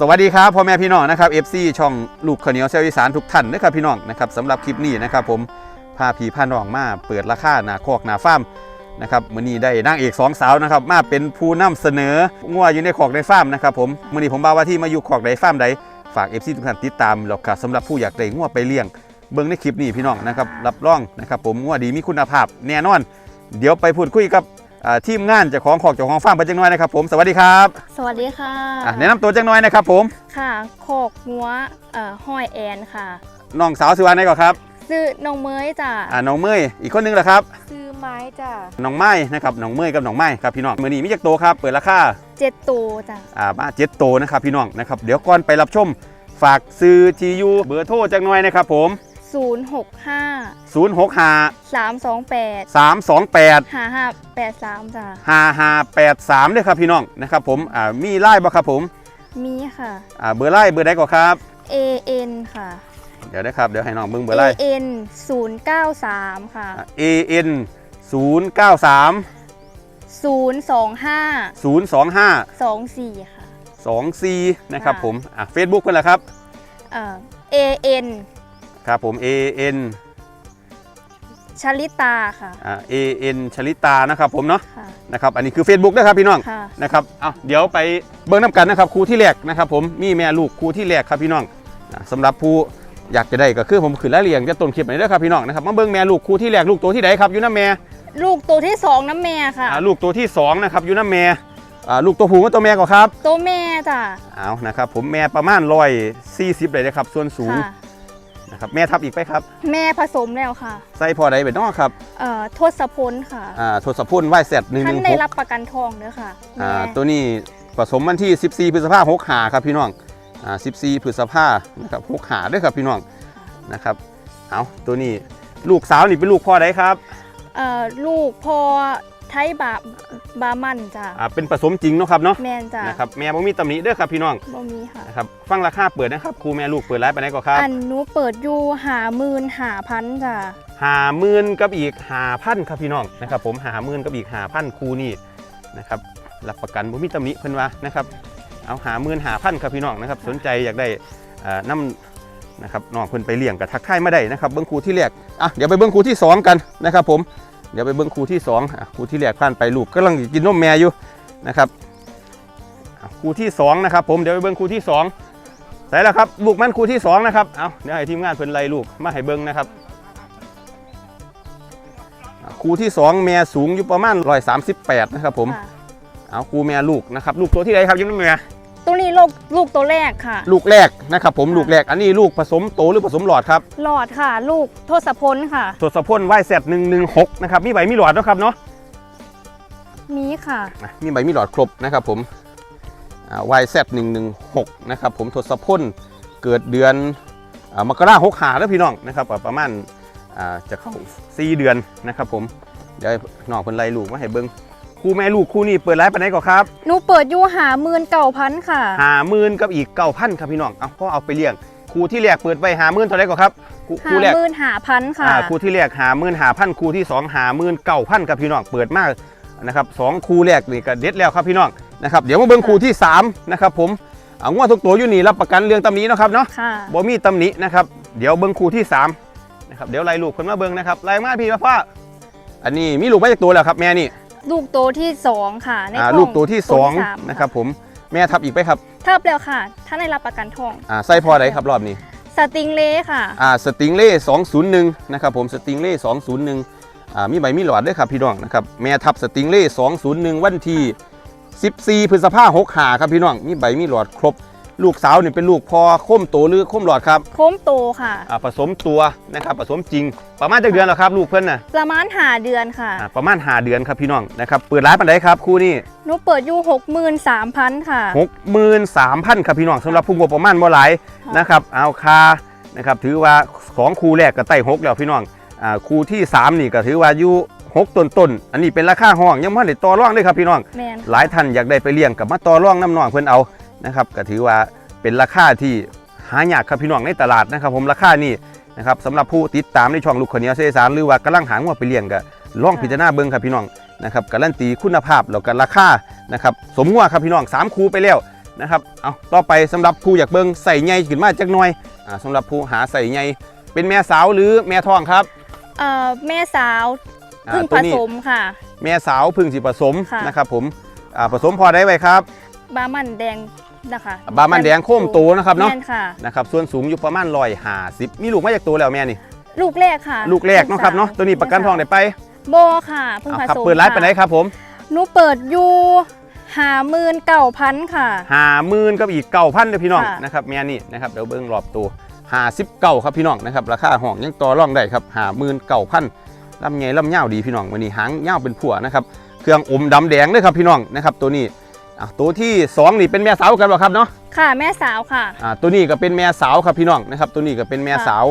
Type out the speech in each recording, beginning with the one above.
สวัสดีครับพ่อแม่พี่น้องนะครับ FC ช่องลูกขเหนียวเซลอีสานทุกท่านนะครับพี่น้องนะครับสำหรับคลิปนี้นะครับผมพาพี่พาน้องมาเปิดราคาหนาคอกหนาฟาร์มนะครับมื้อนี้ได้นางเอกสองสาวนะครับมาเป็นผู้นำเสนองัวอยู่ในคอกในฟาร์มนะครับผมมื้อนี้ผมบ่าวว่าที่มาอยู่คอกใดฟาร์มใดฝาก FC ทุกท่านติดตามแล้วก็สำหรับผู้อยากได้งัวไปเลี้ยง เบิ่งในคลิปนี้พี่น้องนะครับรับรองนะครับผมงัวดีมีคุณภาพแน่นอน เดี๋ยวไปพูดคุยกับ ทีมงานเจ้าของคอกเจ้าของฟาร์มไปจังน้อยนะครับผมสวัสดีครับสวัสดีค่ะอะแนะนำตัวจังน้อยนะครับผมค่ะโคกงัวเอ่อห้อยแอนค่ะน้องสาวสิวาไหนก่อนครับชื่อน้องเมยจ้ะอ่าน้องเมยอีกคนนึงแหละครับซื้อไม้จ้ะน้องไม้นะครับน้องเมยกับน้องไม้ครับพี่น้องมือนี้มีจักโตครับเปิดราคาเจ็ดตัวจ้ะอ่ามาเจ็ดโตนะครับพี่น้องนะครับเดี๋ยวก่อนไปรับชมฝากซื้อทียูเบอร์โทรจักหน่อยนะครับผม ศูนย์หกห้า0 6 5สามสองแปด3 2 8ห้าห้าแปดสามจ้ะ5 5 8 3ด้วยครับพี่น้องนะครับผมอ่ามีไล่บ่ครับผมมีค่ะอ่าเบอร์ไล่เบอร์ใดก่อนครับ A N ค่ะ เดี๋ยวนะครับ เดี๋ยวให้น้องเบิ่งเบอ A ร์ไล่ N ศูนย์เก้าสามค่ะอ่า A N 0 9 3ศูนย์สองห้า0 2 5สองสี่ค่ะ2 4นะครับค่ะผมอ่าเฟซบุ๊กเพิ่นละครับเอ่อ A N ครับผม A N ชลิตาค่ะ อ่า A N ชลิตานะครับผมเนาะค่ะ นะครับอันนี้คือ Facebook นะครับพี่น้องค่ะ นะครับเอาเดี๋ยวไปเบิ้งน้ำกันนะครับครูที่แรกนะครับผมมีแม่ลูกครูที่แรกครับพี่น้องอ่าสำหรับผู้อยากจะได้ก็คือผมขึ้นรายละเอียดจะต้นคลิปไหนเด้อครับพี่น้องนะครับมาเบิ้งแม่ลูกครูที่แรกลูกตัวที่ไหนครับอยู่น้ำแม่ลูกตัวที่สองน้ำแม่ค่ะ อ่าลูกตัวที่สองนะครับอยู่น้ำแม่อ่าลูกตัวผู้กับตัวแม่ก็ครับ ตัวแม่จ้ะเอานะครับผมแม่ประมาณร้อยสี่สิบเลยนะครับ ส่วนสูงค่ะ นะครับแม่ทับอีกไปครับ แม่ผสมแล้วค่ะ ใส่พอใดเป็นน้อครับเอ่อทศพลค่ะอ่าทศพลไหวแซดหนึ่งหท่านนึ่งได้หกรับประกันทองเด้อค่ะอ่าแม่ตัวนี้ผสมวันที่ 14 พฤษภาคม6หาครับพี่น้องอ่า14 พฤษภานะครับ6หาด้วยครับพี่น้องนะครับเอาตัวนี้ลูกสาวนี่เป็นลูกพ่อใดครับ เอ่อลูกพอ ไทยบาบามันจ้ะอ่าเป็นผสมจริงเนาะครับเนาะแมนจ้ะนะครับแม่บ่มีตำหนิเด้อครับพี่น้องบ่มีค่ะนะครับฟังราคาเปิดนะครับครูแม่ลูกเปิดร้านไปไหนก่อนครับอันหนูเปิดอยู่หาหมื่นหาพันจ้ะหาหมื่นกับอีกหาพันครับพี่น้องนะครับผมหาหมื่นกับอีกหาพันครูนี่นะครับรับประกันบ่มีตำหนิเพิ่นว่านะครับเอาหาหมื่นหาพันครับพี่น้องนะครับสนใจอยากได้อ่าน้ำนะครับน้องเพิ่นไปเลี้ยงกับทักทายมาได้นะครับเบิ้งครูที่แรกอะเดี๋ยวไปเบิ้งครูที่สองกันนะครับผม เดี๋ยวไปเบิ้งครูที่สองอะครูที่แรกผ่านไปลูกกำลังกินนมแม่อยู่นะครับอะครูที่สองนะครับผมเดี๋ยวไปเบิ้งครูที่สองใส่แล้วครับลูกมันครูที่สองนะครับเอาเดี๋ยวให้ทีมงานเพิ่นไล่ลูกมาให้เบิ้งนะครับอะครูที่สองแม่สูงอยู่ประมาณ138นะครับผมค่ะเอาครูแม่ลูกนะครับลูกตัวที่ไหนครับอยังไม่แม่ ตัวนี้ลูกลูกตัวแรกค่ะ ลูกแรกนะครับผมค่ะลูกแรกอันนี้ลูกผสมโตหรือผสมหลอดครับหลอดค่ะ ลูกทศพลค่ะตรวจสอบพ่นไหวแซดหนึ่งหนึ่งหกนะครับมีใบมีหลอดนะครับเนาะมีค่ะอะมีใบมีหลอดครบนะครับผมวายแซดหนึ่งหนึ่งหกนะครับผมทศพ่นเกิดเดือนอ่ามกราหกหาแล้วพี่น้องนะครับอะประมาณอ่าจะเข้าสี่เดือนนะครับผมเดี๋ยวให้น้องเพิ่นไล่ลูกมาให้เบิ้ง คู่แม่ลูกคู่นี้เปิดไลฟ์ไปไหนก่อนครับหนูเปิดอยู่หาหมื่นเก่าพันค่ะ หาหมื่นกับอีกเก้าพันครับพี่น้องเอาพ่อเอาไปเลี้ยงคู่ที่แรกเปิดไปหาหมื่นเท่าไหรก่อนครับคู่หาคู่แรกหมื่นหาพันค่ะอ่าคู่ที่แรกหาหมื่นหาพันคู่ที่สองหาหมื่นเก้าพันครับพี่น้องเปิดมากนะครับสองคู่แรกนี่ก็เด็ดแล้วครับพี่น้องนะครับเดี๋ยวมาเบิ่งคู่ที่สามนะครับผมเอางวดทุกตัวอยู่นี่รับประกันเรื่องตำหนิเนาะครับเนาะค่ะบ่มีตำหนินะครับเดี๋ยวเบิ่งคู่ที่สามนะครับเดี๋ยวไล่ลูกคนมาเบิ่งนะครับไล่มาพี่มาพ่ออันนี้มีลูกมาจากตัวแล้วครับแม่นี่ ลูกตัวที่สองค่ะในอ่าท้องลูกตัวที่สองามนะครับผมแม่ทับอีกไปครับทับแล้วค่ะท่านได้รับประกันทอง อ่าไส้พอใดครับรอบนี้สติงเล่ค่ะ อ่าสติงเล่201นะครับผมสติงเล่201อ่ามีใบมีหลอดด้วยครับพี่น้องนะครับแม่ทับสติงเล่201 วันที่ 14 พฤษภาคม65ครับพี่น้องมีใบมีหลอดครบ ลูกสาวนี่เป็นลูกพอค้มโตหรือค้มหลอดครับโค้มโตค่ะ อ่าผสมตัวนะครับผสมจริง ประมาณจักเดือนแล้วครับ ลูกเพิ่นน่ะประมาณหาเดือนค่ะอ่าประมาณ5เดือนครับพี่น้องนะครับเปิดร้านปันไดครับคู่นี้หนูเปิดอยู่หกหมื่นสามพันค่ะ63,000ครับพี่น้องสำหรับผู้งบประมาณบ่หลายค่ะนะครับเอาคานะครับถือว่าของคู่แรกก็ไต่หกแล้วพี่น้องอ่าคู่ที่สามนี่ก็ถือว่าอยู่หกต้นต้นๆอันนี้เป็นราคาห้องยังไม่ได้ต่อรองเลยครับพี่น้อง แมนหลายท่านอยากได้ไปเลี้ยงกับมาต่อรองน้ำน้องเพิ่นเอา นะครับก็ถือว่าเป็นราคาที่หายากครับพี่น้องในตลาดนะครับ ผมราคานี่นะครับสำหรับผู้ติดตามในช่องลูกขาวเหนียวเซสารหรือว่ากำลังหางัวไปเลี้ยงก็ลองพิจารณาเบิ่งครับพี่น้องนะครับการันตีคุณภาพแล้วก็ราคานะครับสมงัวครับพี่น้องสามคูไปแล้วนะครับเอาต่อไปสำหรับผู้อยากเบิ่งใส่ใหญ่ขึ้นมาจักหน่อยอ่าสำหรับผู้หาใส่ใหญ่เป็นแม่สาวหรือแม่ท้องครับเอ่อแม่สาวอ่าเพึ่งตัผวนี้สมค่ะ แม่สาวเพึ่งสิผสมค่ะนะครับผมอ่าผสมพอได้ไว้ครับ บามันแดง นะคะบามันแดงโค้มโตนะครับเนาะแม่ค่ะ นะครับส่วนสูงอยู่ประมาณร้อยห้าสิบมีลูกมาจากตัวแล้วแม่นี่ ลูกแรกค่ะลูกแรกเนาะครับเนาะตัวนี้ประกันทองได้ไปโบค่ะเพึ่งอ่าผครับสมเปิดร้านไปไหนค่ะครับผมหนูเปิดอยู่หาหมื่นเก้าพันค่ะ หาหมื่นกับอีกเก้าพันเลยพี่น้องค่ะ นะครับแม่นี่นะครับเดี๋ยวเบิ้งรอบตัวหาสิบเก้าครับพี่น้องนะครับราคาห้องยังต่อรองได้ครับหาหมื่นเก้าพันลำใหญ่ลำยาวดีพี่น้องวันนี้หางยาวเป็นผัวนะครับเครื่องอมดำแดงเลยครับพี่น้องนะครับตัวนี้ อะตัวที่สองนี่เป็นแม่สาวกันหรอครับเนาะค่ะแม่สาวค่ะอ่าตัวนี้ก็เป็นแม่สาวครับพี่น้องนะครับ ตัวนี้ก็เป็นแม่ค่ะสาว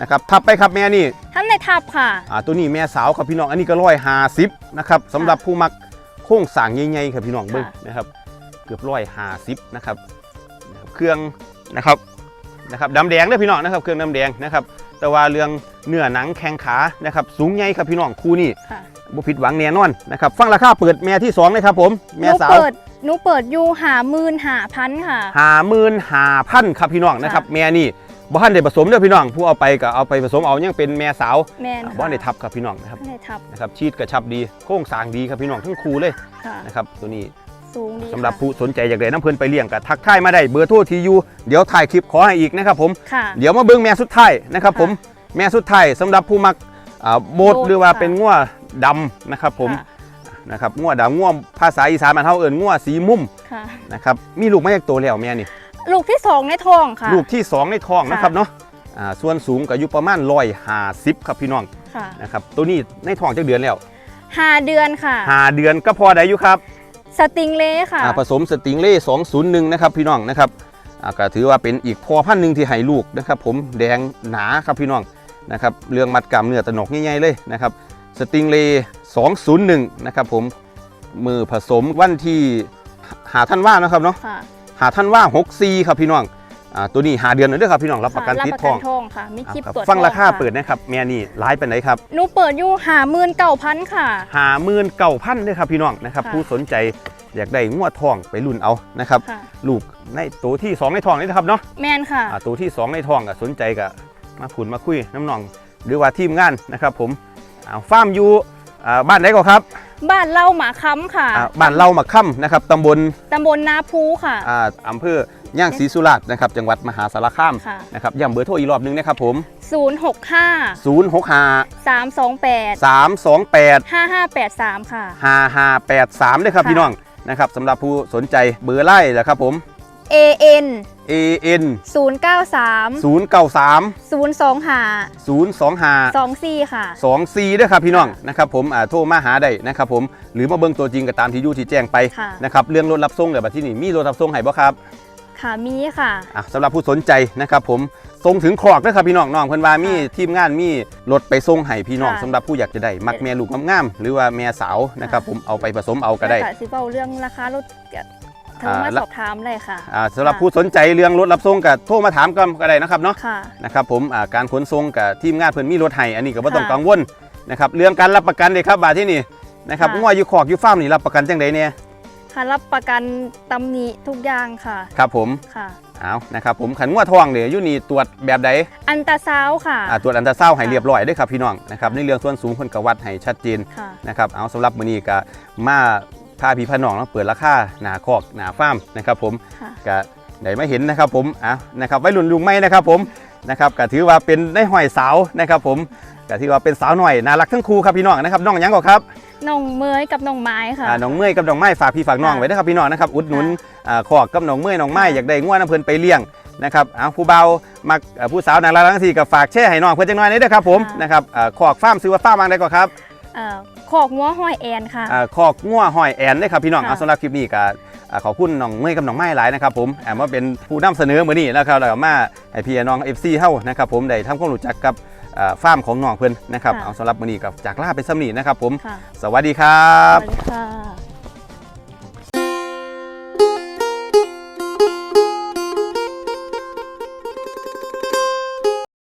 นะครับทับไปครับแม่นี่ท่านในทับค่ะอ่าตัวนี้แม่สาวครับพี่น้องอันนี้ก็ร้อยห้าสิบนะครับสำหรับผู้มักโค้งสร้างใหญ่ๆครับพี่น้องเบิ้งค่ะนะครับ เกือบร้อยห้าสิบนะครับนะครับเครื่องนะครับนะครับดำแดงเด้อพี่น้องนะครับ เครื่องดำแดงนะครับ แต่ว่าเรื่องเนื้อหนังแข้งขานะครับ สูงใหญ่ครับพี่น้องคู่นี้ค่ะบุผิดหวังแน่นอนนะครับ ฟังราคาเปิดแม่ที่สองเลยครับผมหแม่นูสาวเปิด หนูเปิดอยู่หาหมื่นหาพันค่ะ หาหมื่นหาพันครับพี่น้องนะครับค่ะแม่นี่บ้านได้ผสมเด้อพี่น้องผู้เอาไปก็เอาไปผสมเอายังเป็นแม่สาวแม่นอ่าค่ะบ้านได้ทับครับพี่น้องนะครับท่านในทับนะครับชีดกระชับดีโค้งสร้างดีครับพี่น้องทั้งคู่เลยค่ะนะครับตัวนี้สูงดีสำหรับค่ะ ผู้สนใจอยากได้น้ำเพลินไปเลี้ยงก็ทักทายมาได้เบอร์โทรทียูเดี๋ยวถ่ายคลิปขอให้อีกนะครับผม ค่ะ เดี๋ยวมาเบิ้งแม่สุดท้ายนะครับค่ะผมแม่สุดท้ายสำหรับผู้มักอ่าโบดโบดหรือว่าค่ะเป็นง่วดำนะครับผมค่ะ นะครับง่วดำง่วภาษาอีสานมันเท่าเอิญง่วสีมุมค่ะ นะครับมีลูกมาจากตัวแล้วแม่นี่ลูกที่สองในท้องค่ะ ลูกที่สองในท้องค่ะนะครับเนาะอ่าส่วนสูงก็อยู่ประมาณร้อยห้าสิบครับพี่น้องค่ะนะครับตัวนี้ในท้องจักเดือนแล้วห้าเดือนค่ะห้าเดือนก็พอได้อยู่ครับสติงเล่ค่ะอ่าผสมสติงเล่201นะครับพี่น้องนะครับอ่าก็ถือว่าเป็นอีกพอพันธุ์หนึ่งที่ให้ลูกนะครับผมแดงหนาครับพี่น้องนะครับเรื่องมัดกล้ามเนื้อตะหนกง่ายๆเลยนะครับสติงเล่ 201 นะครับผมมือผสมวันที่หาท่านว่านะครับเนาะค่ะหาท่านว่า64ครับพี่น้องอ่าตัวนี้หาเดือนเลยเด้อครับพี่น้องรับประกันค่ะติดรับทองทองค่ะมีคลิปอ่าครับตรวจฟังราคาทองะเปิดนะครับแม่นี่ร้ายเป็นไหนครับหนูเปิดอยู่หาหมื่นเก้าพันค่ะหาหมื่นเก่าพันด้วยครับพี่น้องนะครับค่ะผู้สนใจอยากได้งวดทองไปรุ่นเอานะครับค่ะลูกในตัวที่ 2 ในทองนี่นะครับเนาะแมนค่ะอ่าตัวที่ 2 ในทองก็สนใจก็มาพูดมาคุยน้ำนอง หรือว่าทีมงานนะครับผมอ่าฟาร์มอยู่ อ่าบ้านไหนก็ครับบ้านเล่าหมาค้ำค่ะอ่าบ้านเล่ามาค่ำนะครับตำบลตำบลนาภูค่ะ อ่าอำเภอย่างศรีสุราษฎร์นะครับจังหวัดมหาสารคามค่ะ นะครับย้ำเบอร์โทรอีกรอบหนึงนะครับผม 065 065 328 328 5583 ค่ะ 5583ด้วยครับค่ะ พี่น้องนะครับสำหรับผู้สนใจเบอร์ไล่แหละครับผม AN AN 093 093 025 025 24 ค่ะ 2 4ด้วยครับพี่น้องนะครับผมอ่าโทรมาหาได้นะครับผมหรือมาเบิ่งตัวจริงก็ตามที่อยู่ที่แจ้งไปค่ะ นะครับเรื่องรถรับส่งเดี๋ยวบัดที่นี่มีรถรับส่งให้บ่ครับ ค่ะมีค่ะ อะสำหรับผู้สนใจนะครับผมส่งถึงครอกด้วยครับพี่น้องน้องเพิ่นว่ามีทีมงานมีรถไปส่งให้พี่น้องค่ะสำหรับผู้อยากจะได้ มักแม่ลูกงามๆหรือว่าแม่สาวนะครับผมเอาไปผสมเอาก็ได้ แล้วสิเว้าเรื่องราคารถก็ โทรมาอ่าสอบถามเลยค่ะอ่าสำหรับผู้สนใจเรื่องรถรับส่งก็โทรมาถามกันก็ได้นะครับเนาะค่ะ นะครับผมอ่าการขนส่งกับทีมงานเพิ่นมีรถให้อันนี้ก็บ่ต้องค่ะกังวลนะครับเรื่องการรับประกันเลยครับบาดที่นี่นะครับค่ะ งัวอยู่คอกอยู่ฟาร์มนี่รับประกันจังไดเนี่ยค่ะรับประกันตำหนิทุกอย่างค่ะครับผมค่ะ เอานะครับผมขันงัวทองเนี่ยอยู่นี่ตรวจแบบใด อันตราซาวด์ค่ะ อ่าตรวจอันตราซาวด์ให้ค่ะเรียบร้อยเด้วยครับพี่น้องนะครับในเรื่องส่วนสูงเพิ่นก็วัดให้ชัดเจนค่ะ นะครับเอาสำหรับมื้อนี้ก็มา พาพี่พาน้องเนาะเปิดราคาหนาคอกหนาฟาร์มนะครับผมค่ะก็ได้มาเห็นนะครับผมอะนะครับไว้รุ่นลุงไม่นะครับผมนะครับก็ถือว่าเป็นได้ห้อยสาวนะครับผมก็ถือว่าเป็นสาวหน่อยน่ารักทั้งคู่ครับพี่น้องนะครับน้องหยังก่อนครับน้องเมยกับน้องไม้ค่ะอ่าน้องเมื่อยกับน้องไม้ฝากพี่ฝากน้องค่ะไว้นะครับพี่น้องนะครับอุดหนุนค่ะอ่าขอกกับน้องเมื่อยน้องไม้ค่ะอยากได้ง่วน้ำเพลินไปเลี้ยงนะครับเอาผู้เบามักอ่าผู้สาวน่ารักทั้งสี่กับฝากแช่ให้น้องเพื่อนจังน้อยนี่เด้อครับผมค่ะนะครับอ่าขอกฟาร์มซื้อว่าฟาร์มบางได้ก่อนครับ เอ่อขอกงัวห้อยแอนค่ะอ่าขอกง่วหอยแอนได้ครับพี่น้องค่ะเอาสำหรับคลิปนี้ก็อ่าขอบคุณน้องเมื่อยกับน้องไม้หลายนะครับผมแอมว่าเป็นผู้นำเสนอมือนี้นะครับแล้วก็มาให้พี่น้อง FC เฮานะครับผมได้ทำความรู้จักกับอ่าฟาร์มของน้องเพื่อนนะครับค่ะเอาสำหรับมือนี้กับจากลาไปสำนีนะครับผมค่ะสวัสดีครัสบวัสดีค่ะ